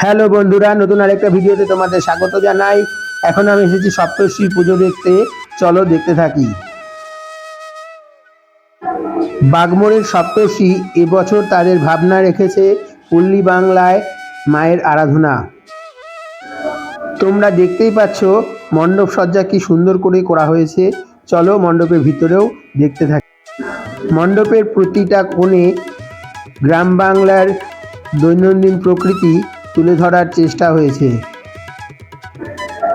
Hello বন্ধুরা, নতুন আরেকটা ভিডিওতে তোমাদের স্বাগত জানাই। এখন আমি এসেছি সপ্তর্ষি পুজো দেখতে। চলো দেখতে থাকি। বাগমোড়ের সপ্তর্ষি এবছর তাদের ভাবনা রেখেছে পল্লী বাংলায় মায়ের আরাধনা। তোমরা দেখতেই পাচ্ছ মণ্ডপ সজ্জা কি সুন্দর করে করা হয়েছে। চলো মণ্ডপের ভিতরেও দেখতে থাকি। মণ্ডপের প্রতিটা কোণে গ্রাম বাংলার দৈনন্দিন প্রকৃতি তুলে ধরার চেষ্টা হয়েছে।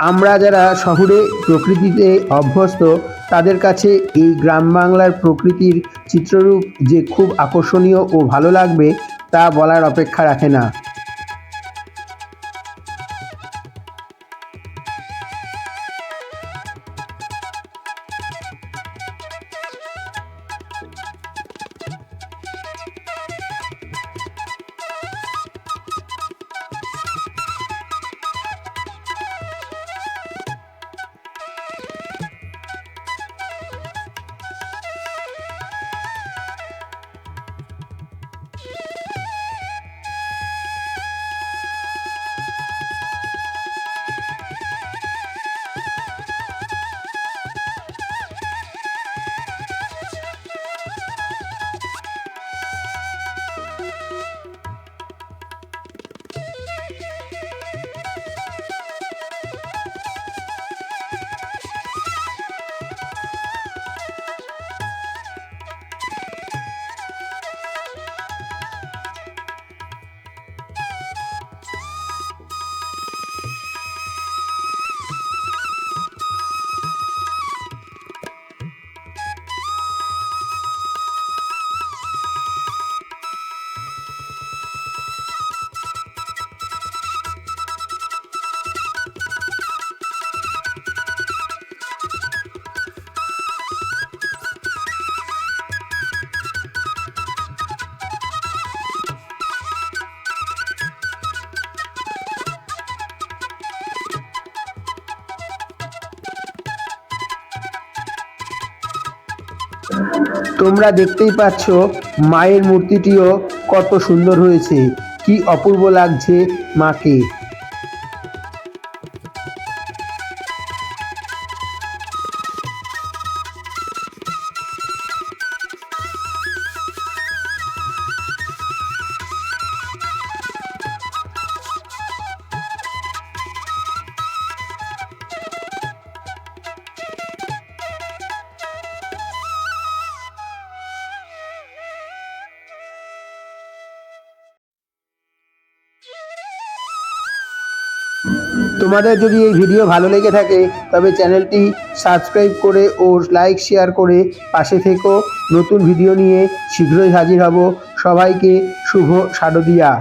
আমরা যারা শহরে প্রকৃতিতে অভ্যস্ত, তাদের কাছে এই গ্রাম বাংলার প্রকৃতির চিত্ররূপ যে খুব আকর্ষণীয় ও ভালো লাগবে, তা বলার অপেক্ষা রাখে না। তোমরা দেখতেই পাচ্ছ মায়ের মূর্তিটিও কত সুন্দর হয়েছে। কি অপূর্ব লাগছে মাকে। তোমাদের যদি এই ভিডিও ভালো লেগে থাকে, তবে চ্যানেলটি সাবস্ক্রাইব করে ও লাইক, শেয়ার করে পাশে থেকো। নতুন ভিডিও নিয়ে শীঘ্রই হাজির হব। সবাইকে শুভ শারদিয়া।